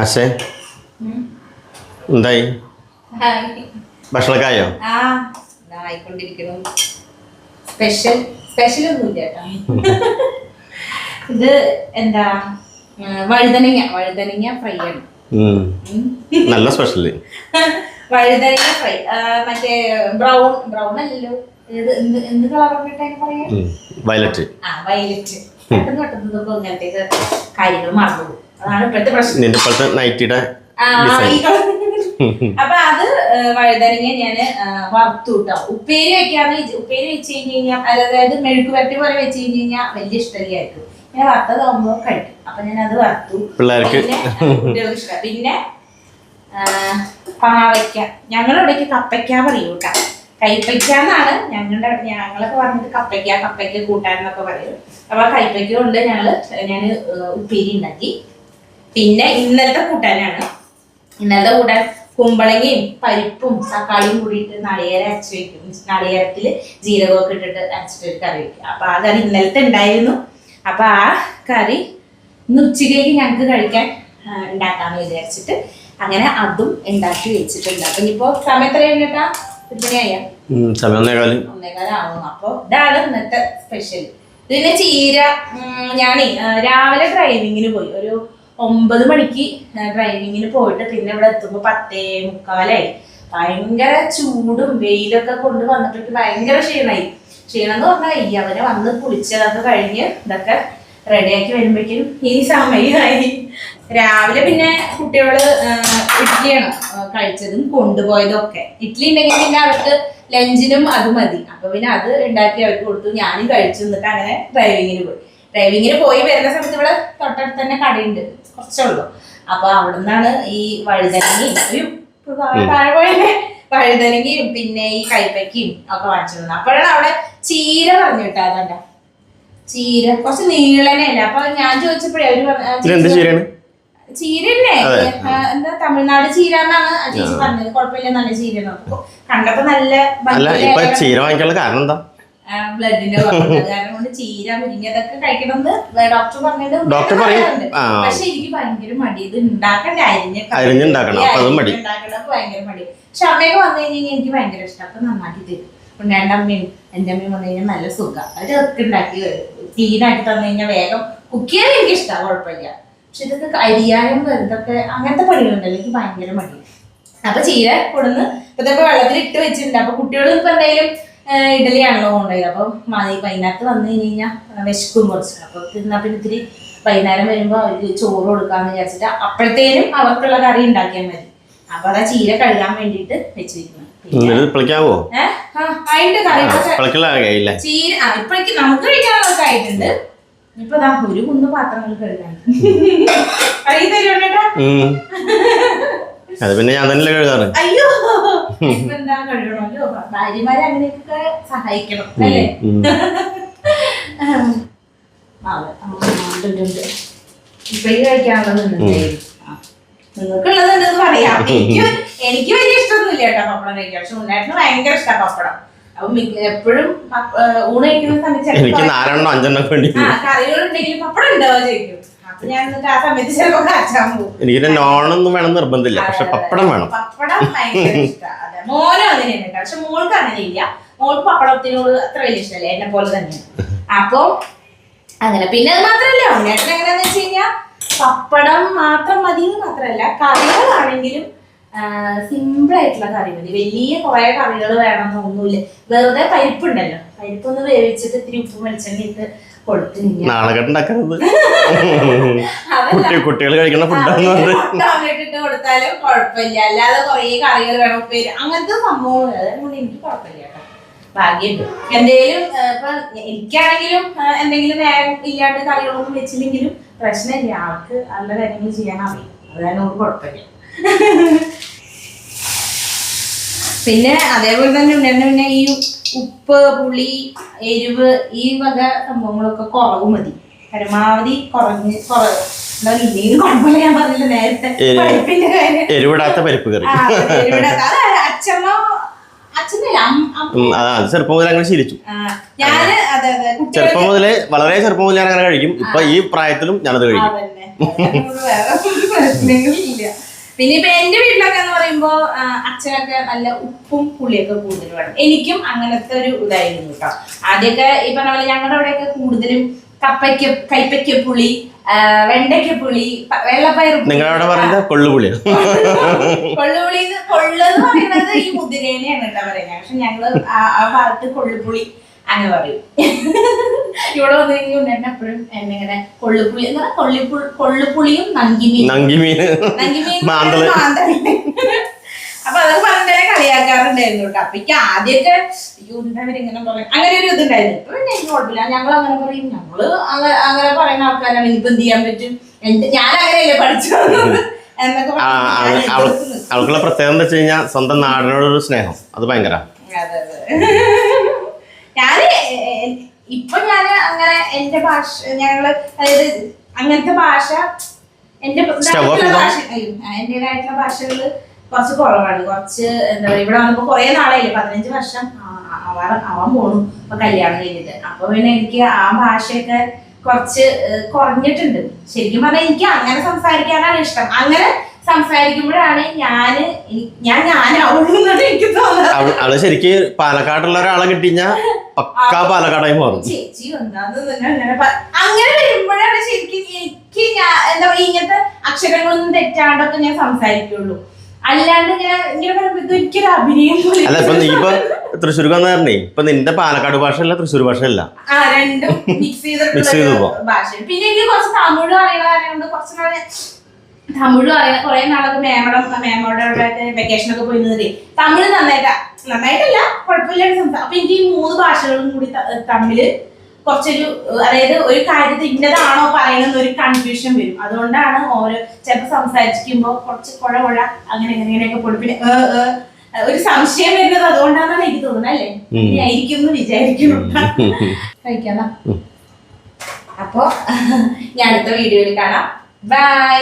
ആശേ എന്തായി? ആയിക്കൊണ്ടിരിക്കുന്നു. Special special ഒന്നുമില്ല ഇത് എന്താ വഴുതനങ്ങ വഴുതനങ്ങ ഫ്രൈ ആണ്. നല്ല സ്പെഷ്യൽ വഴുതനങ്ങ ഫ്രൈ മറ്റേ ബ്രൗൺ ബ്രൗൺ അല്ലല്ലോ. ഇത് എന്ത് എന്ത് കളർ പറയാ വയലറ്റ് ആ വയലറ്റ് പെട്ടെന്ന് പെട്ടെന്ന് കാര്യങ്ങൾ മറന്നു നിന്റെ ഇപ്പോഴത്തെ നൈറ്റിയുടെ അപ്പൊ അത് വഴുതനങ്ങ ഞാൻ വറുത്തു കിട്ടാം ഉപ്പേരി വെക്കാന്ന് ഉപ്പേരി വെച്ച് കഴിഞ്ഞ് കഴിഞ്ഞാൽ അതായത് മെഴുക്ക് വരട്ടി പോലെ വെച്ച് കഴിഞ്ഞ് കഴിഞ്ഞാൽ വലിയ ഇഷ്ടമല്ലായിരിക്കും. ഞാൻ വറുത്തതാകുമ്പോ കഴിക്കും. അപ്പൊ ഞാൻ അത് വറുത്തു. പിള്ളേർക്ക് കുട്ടികൾക്ക് ഇഷ്ടം. പിന്നെ പാവയ്ക്ക. ഞങ്ങളുടെ ഇവിടേക്ക് കപ്പയ്ക്ക പറയൂ കേട്ടോ കൈപ്പയ്ക്ക എന്നാണ് ഞങ്ങളുടെ ഞങ്ങളൊക്കെ പറഞ്ഞിട്ട് കപ്പയ്ക്ക കപ്പയ്ക്ക കൂട്ടാൻ എന്നൊക്കെ പറയും. അപ്പൊ കൈപ്പയ്ക്ക കൊണ്ട് ഞങ്ങൾ ഞാൻ ഉപ്പേരി ഉണ്ടാക്കി. പിന്നെ ഇന്നലത്തെ കൂട്ടാനാണ്. ഇന്നലത്തെ കൂട്ടാൻ കുമ്പളങ്ങയും പരിപ്പും തക്കാളിയും കൂടിയിട്ട് നാളികേരം അരച്ച് വെക്കും. നാളികേരത്തിൽ ജീരകമൊക്കെ ഇട്ടിട്ട് അരച്ചിട്ട് കറി വെക്കും. അപ്പൊ ആ കറി ഇന്നലത്തെ ഉണ്ടായിരുന്നു. അപ്പൊ ആ കറി ഇന്ന് ഉച്ചയ്ക്ക് ഞങ്ങൾക്ക് കഴിക്കാൻ ഉണ്ടാക്കാന്ന് വിചാരിച്ചിട്ട് അങ്ങനെ അതും ഉണ്ടാക്കി വെച്ചിട്ടുണ്ട്. അപ്പൊ ഇനിയിപ്പോ സമയം എത്ര കഴിഞ്ഞിട്ടാ പിന്നെയായ ഒന്നേകാലം ആവുന്നു ഒന്നേകാൽ. ഒന്നേകാലാവും അപ്പൊ ഇതാണ് ഇന്നത്തെ സ്പെഷ്യൽ. പിന്നെ ചീര ഞാനേ രാവിലെ ഡ്രൈവിങ്ങിന് പോയി. ഒരു ഒമ്പത് മണിക്ക് ഡ്രൈവിങ്ങിന് പോയിട്ട് പിന്നെ ഇവിടെ എത്തുമ്പോൾ പത്തേ മുക്കാലായി. ഭയങ്കര ചൂടും വെയിലൊക്കെ കൊണ്ട് വന്നപ്പോഴേക്ക് ഭയങ്കര ക്ഷീണമായി ക്ഷീണം എന്ന് പറഞ്ഞാൽ ഈ അവനെ വന്ന് കുളിച്ചതൊക്കെ കഴിഞ്ഞ് ഇതൊക്കെ റെഡിയാക്കി വരുമ്പോഴേക്കും ഈ സമയമായി. രാവിലെ പിന്നെ കുട്ടികൾ ഇഡ്ലിയാണ് കഴിച്ചതും കൊണ്ടുപോയതും ഒക്കെ ഇഡ്ഡലി ഉണ്ടെങ്കിൽ പിന്നെ അവർക്ക് ലഞ്ചിനും അത് മതി. അപ്പൊ പിന്നെ അത് ഉണ്ടാക്കി അവർക്ക് കൊടുത്തു. ഞാനും കഴിച്ചു. എന്നിട്ട് അങ്ങനെ ഡ്രൈവിങ്ങിന് പോയി. ഡ്രൈവിങ്ങിന് പോയി വരുന്ന സമയത്ത് ഇവിടെ തൊട്ടടുത്ത് തന്നെ കടയുണ്ട്. കുറച്ചുള്ളൂ. അപ്പൊ അവിടെ നിന്നാണ് ഈ വഴുതനങ്ങയും താഴെ വഴുതനങ്ങയും പിന്നെ ഈ കൈപ്പയ്ക്കും ഒക്കെ വാങ്ങിച്ചു തന്നെ അപ്പോഴാണ് അവിടെ ചീര പറഞ്ഞു കേട്ടോ അതണ്ട ചീര. കുറച്ച് നീളനല്ല അപ്പൊ ഞാൻ ചോദിച്ചപ്പോഴേ അവർ പറഞ്ഞു ചീരല്ലേ എന്താ തമിഴ്നാട് ചീര എന്നാണ് ചേച്ചി പറഞ്ഞത്. കുഴപ്പമില്ല നല്ല ചീര കണ്ടപ്പോ നല്ല ചീര വാങ്ങിക്കാനുള്ള കാരണം എന്താ? ബ്ലഡിന്റെ കാരണം കൊണ്ട് ചീര മുരിങ്ങതൊക്കെ കഴിക്കണമെന്ന് ഡോക്ടർ പറഞ്ഞത് ഡോക്ടർ പറയും. പക്ഷെ എനിക്ക് ഭയങ്കര മടി. ഇത് ഉണ്ടാക്കണ്ടേ. അരിഞ്ഞ അരിഞ്ഞുണ്ടാക്കണം. അപ്പൊ മടി. ഭയങ്കര മടി. പക്ഷെ അമ്മയൊക്കെ വന്നു കഴിഞ്ഞാൽ എനിക്ക് ഭയങ്കര ഇഷ്ടം. അപ്പൊ നന്നാക്കി തരും. ഉണ്ണേണ്ട അമ്മയും എന്റെ അമ്മയും വന്നു കഴിഞ്ഞാൽ നല്ല സുഖം. അവരൊക്കെ ഉണ്ടാക്കി ക്ലീനാക്കി തന്നു കഴിഞ്ഞാൽ വേഗം കുക്ക് ചെയ്യാൻ എനിക്ക് ഇഷ്ടമാണ് കുഴപ്പമില്ല. പക്ഷെ ഇതൊക്കെ അരിയാനും വെറുതൊക്കെ അങ്ങനത്തെ പണികളുണ്ടല്ലോ. എനിക്ക് ഭയങ്കര മടി. അപ്പൊ ചീര കൊടുന്ന് ഇപ്പൊ വെള്ളത്തിൽ ഇട്ട് വെച്ചിട്ടുണ്ട്. അപ്പൊ കുട്ടികൾ ഇപ്പൊ എന്തായാലും ഇഡലിയാണല്ലോ കൊണ്ടുപോയത്. അപ്പം മതി വൈകുന്നേരത്ത് വന്നു കഴിഞ്ഞ് കഴിഞ്ഞാൽ വിശക്കും കുറച്ച്. അപ്പോൾ തിന്നാൽ പിന്നെ ഇത്തിരി വൈകുന്നേരം വരുമ്പോൾ അവർക്ക് ചോറ് കൊടുക്കാമെന്ന് വിചാരിച്ചിട്ട് അപ്പോഴത്തേനും അവർക്കുള്ള കറി ഉണ്ടാക്കിയാൽ മതി. അപ്പൊ അതാ ചീര കഴുകാൻ വേണ്ടിയിട്ട് വെച്ചിരിക്കുന്നത്. വെക്കുന്നത് പിളിക്കാവോ അതിന്റെ കറി ഇപ്പൊ പിളക്കില്ല ചീര ഇപ്പോഴേക്ക് നമുക്ക് കഴിക്കാനൊക്കെ ആയിട്ടുണ്ട്. ഇപ്പൊ ഒരു കുന്ന് പാത്രങ്ങൾ കഴുകാൻ. ഉം. അത് പിന്നെ ഞാൻ തന്നെ കഴുകാറ്. അയ്യോ. ഇപ്പൊ എന്താ കഴുകണമല്ലോ ഭാര്യമാരെ അങ്ങനെയൊക്കെ സഹായിക്കണം അല്ലേ? നിങ്ങൾക്കുള്ളത് ഉണ്ടെന്ന് പറയാം. എനിക്ക് എനിക്ക് വലിയ ഇഷ്ടമൊന്നുമില്ല കേട്ടോ പപ്പടം കഴിക്കാൻ. പക്ഷെ ഉണ്ണേട്ടന് ഭയങ്കര ഇഷ്ടമാണ് പപ്പടം. അപ്പൊ എപ്പോഴും ഊണ് കഴിക്കുന്ന സമയത്ത് കറികളുണ്ടെങ്കിൽ പപ്പടം ഉണ്ടാവുക ചോദിക്കും. എനിക്ക് നോണൊന്നും വേണം നിർബന്ധമില്ല. പക്ഷെ പപ്പടം വേണം. പപ്പടം മോനും കേട്ടോ. പക്ഷെ മോൾക്ക് അങ്ങനെ ഇല്ല. മോൾക്ക് പപ്പടത്തിനോട് അത്ര വലിയ ഇഷ്ടമല്ലേ. എന്നെ പോലെ തന്നെയാണ്. അപ്പൊ അങ്ങനെ. പിന്നെ അത് മാത്രല്ല. ഉണ്ണിയേട്ടൻ എങ്ങനെയാന്ന് വെച്ച് കഴിഞ്ഞാൽ പപ്പടം മാത്രം മതി എന്ന് മാത്രല്ല. കറികളാണെങ്കിലും സിമ്പിൾ ആയിട്ടുള്ള കറി മതി. വലിയ കുറെ കറികൾ വേണമെന്നൊന്നുമില്ല. വെറുതെ പരിപ്പുണ്ടല്ലോ. പരിപ്പൊന്ന് വേവിച്ചിട്ട് ഇത്തിരി ഉപ്പ് വെളിച്ചെണ്ണ ഇട്ട് കൊടുത്തു കഴിഞ്ഞാൽ നാളെ കെട്ടുണ്ടാക്കരുത് കുട്ടി കുട്ടികൾ കഴിക്കുന്ന ഫുഡാന്ന് കൊടുത്താലും കുഴപ്പമില്ല. അല്ലാതെ കുറേ കറികൾ വേണം പേര് അങ്ങനത്തെ സംഭവങ്ങൾ അതുകൊണ്ട് എനിക്ക് കുഴപ്പമില്ല കേട്ടോ. ഭാഗ്യമുണ്ട് എന്തേലും ഇപ്പൊ എനിക്കാണെങ്കിലും എന്തെങ്കിലും നേരം ഇല്ലാണ്ട് കറികളൊന്നും വെച്ചില്ലെങ്കിലും പ്രശ്നമില്ല. ആൾക്ക് നല്ല കാര്യങ്ങൾ ചെയ്യാൻ അറിയും. അതാണ് നമുക്ക് കുഴപ്പമില്ല. പിന്നെ അതേപോലെ തന്നെ ഉണ്ടായിരുന്നു പിന്നെ ഈ ഉപ്പ് പുളി എരിവ് ഈ വക സംഭവങ്ങളൊക്കെ കുറവ് മതി. പരമാവധി കുറഞ്ഞ് കുറവ്. കുഴപ്പമില്ല ഞാൻ പറഞ്ഞില്ല നേരത്തെ. പരിപ്പിന്റെ കാര്യം. എരിവിടാത്ത പരിപ്പ് കറി. അച്ഛമ്മ ചെറുപ്പം മുതൽ അങ്ങനെ ശീലിച്ചു. ചെറുപ്പം മുതലേ വളരെ ചെറുപ്പം മുതൽ ഞാൻ അങ്ങനെ കഴിക്കും. ഇപ്പൊ ഈ പ്രായത്തിലും ഞാനത് കഴിക്കും. പിന്നെ ഇപ്പൊ എന്റെ വീട്ടിലൊക്കെ എന്ന് പറയുമ്പോ അച്ഛനൊക്കെ നല്ല ഉപ്പും പുളിയൊക്കെ കൂടുതൽ വേണം. എനിക്കും അങ്ങനത്തെ ഒരു ഇതായിരുന്നു കേട്ടോ ആദ്യമൊക്കെ ഈ പറഞ്ഞ പോലെ ഞങ്ങളുടെ അവിടെയൊക്കെ കൂടുതലും കപ്പയ്ക്ക് കൈപ്പയ്ക്ക പുളി വെണ്ടയ്ക്ക പുളി വെള്ളപ്പയർ. നിങ്ങളവിടെ പറയുന്നത് കൊള്ളുപുളി. കൊള്ളുപുളി കൊള്ളെന്ന് പറയുന്നത് ഈ മുതിരേനെയാണ് കേട്ടോ പറയുന്നത് പക്ഷെ ഞങ്ങൾ ആ ഭാഗത്ത് കൊള്ളുപുളി അങ്ങനെ പറയും. ഇവിടെ വന്നു കഴിഞ്ഞാൽ എന്നെ എപ്പോഴും എന്നെ ഇങ്ങനെ കൊള്ളുപുളി എന്ന് പറഞ്ഞാൽ കൊള്ളിപ്പുൾ കൊള്ളുപുളിയും നങ്കിമീൻ. നങ്കിമീൻ. നങ്കിമീൻ മാന്തൾ. അപ്പൊ അതൊക്കെ പറഞ്ഞാൽ കളിയാക്കാറുണ്ടായിരുന്നു കേട്ടോ. അപ്പൊ എനിക്ക് ആദ്യമൊക്കെ ഇവരിങ്ങനെ പറയും അങ്ങനെ ഒരു ഇതുണ്ടായിരുന്നു. ഇപ്പൊ പിന്നെ എനിക്ക് കുഴപ്പമില്ല. ഞങ്ങൾ അങ്ങനെ പറയും. ഞങ്ങൾ അങ്ങനെ അങ്ങനെ പറയുന്ന ആൾക്കാരാണ്. ഇനിയിപ്പോ എന്ത് ചെയ്യാൻ പറ്റും? എന്റെ ഞാൻ അങ്ങനെയല്ലേ പഠിച്ചത്? എന്നൊക്കെ. അവൾക്കുള്ള പ്രത്യേകത എന്താ വെച്ച് കഴിഞ്ഞാൽ സ്വന്തം നാടിനോടൊരു സ്നേഹം. അത് ഭയങ്കര. അതെ, അതെ. എ- ഇപ്പൊ ഞാൻ അങ്ങനെ എന്റെ ഭാഷ ഞങ്ങൾ അതായത് അങ്ങനത്തെ ഭാഷ എന്റെ എന്റേതായിട്ടുള്ള ഭാഷകൾ കുറച്ച് കുറവാണ്. കുറച്ച് എന്താ പറയുക ഇവിടെ വന്നപ്പോ കുറെ നാളായില്ലേ പതിനഞ്ച് വർഷം ആവാൻ ആവാൻ പോണു ഇപ്പൊ കല്യാണം കഴിഞ്ഞിട്ട്. അപ്പൊ പിന്നെ എനിക്ക് ആ ഭാഷയൊക്കെ കുറച്ച് കുറഞ്ഞിട്ടുണ്ട്. ശരിക്കും പറഞ്ഞാൽ എനിക്ക് അങ്ങനെ സംസാരിക്കാനാണ് ഇഷ്ടം. അങ്ങനെ സംസാരിക്കുമ്പോഴാണ് ഞാൻ ഞാൻ ഞാനാവുള്ളൂ എനിക്ക് തോന്നുന്നത്. അവൾ ശരിക്ക് പാലക്കാടുള്ള ഒരാളെ കിട്ടിഞ്ഞാ പക്കാ പാലക്കാടായി മാറും. ചേച്ചി അങ്ങനെ വരുമ്പോഴാണ് ശരിക്കും എനിക്ക് എന്താ പറയുക ഇങ്ങനത്തെ അക്ഷരങ്ങളൊന്നും തെറ്റാണ്ടൊക്കെ ഞാൻ സംസാരിക്കുള്ളൂ. അല്ലാണ്ട് ഞാൻ ഇങ്ങനെ പറയുമ്പോ എനിക്കൊരു അഭിനയം അല്ല ഇപ്പൊ നീ ഇപ്പൊ തൃശ്ശൂർ വന്ന ഇപ്പൊ നിന്റെ പാലക്കാട് ഭാഷ അല്ല തൃശ്ശൂർ ആ രണ്ടും മിക്സ് ചെയ്ത്. ഭാഷ പിന്നെ എനിക്ക് കുറച്ച് തമിഴ് അറിയണ കാര്യം കൊണ്ട് കുറച്ച് തമിഴ് അറിയണ കുറെ നാളൊക്കെ മേമടം മേമോടെ വെക്കേഷനൊക്കെ വെക്കേഷൻ ഒക്കെ പോയി നിന്നിട്ട് തമിഴ് നന്നായിട്ടാ. നന്നായിട്ടല്ല കുഴപ്പമില്ലാണ്ട് സംസാരം അപ്പൊ എനിക്ക് ഈ മൂന്ന് ഭാഷകളും കൂടി തമ്മിൽ കുറച്ചൊരു അതായത് ഒരു കാര്യത്തിൽ ഇന്നതാണോ പറയുന്നത് ഒരു കൺഫ്യൂഷൻ വരും. അതുകൊണ്ടാണ് ഓരോ ചിലപ്പോൾ സംസാരിക്കുമ്പോൾ കുറച്ച് കുഴ കുഴ അങ്ങനെ എങ്ങനെയൊക്കെ പൊടി. പിന്നെ ഒരു സംശയം വരുന്നത് അതുകൊണ്ടാണെന്നാണ് എനിക്ക് തോന്നുന്നത് അല്ലേ. ആയിരിക്കും എന്ന് വിചാരിക്കുന്നു. കഴിക്കാം അപ്പോ ഞാൻ അടുത്ത വീഡിയോയിൽ കാണാം. ബൈ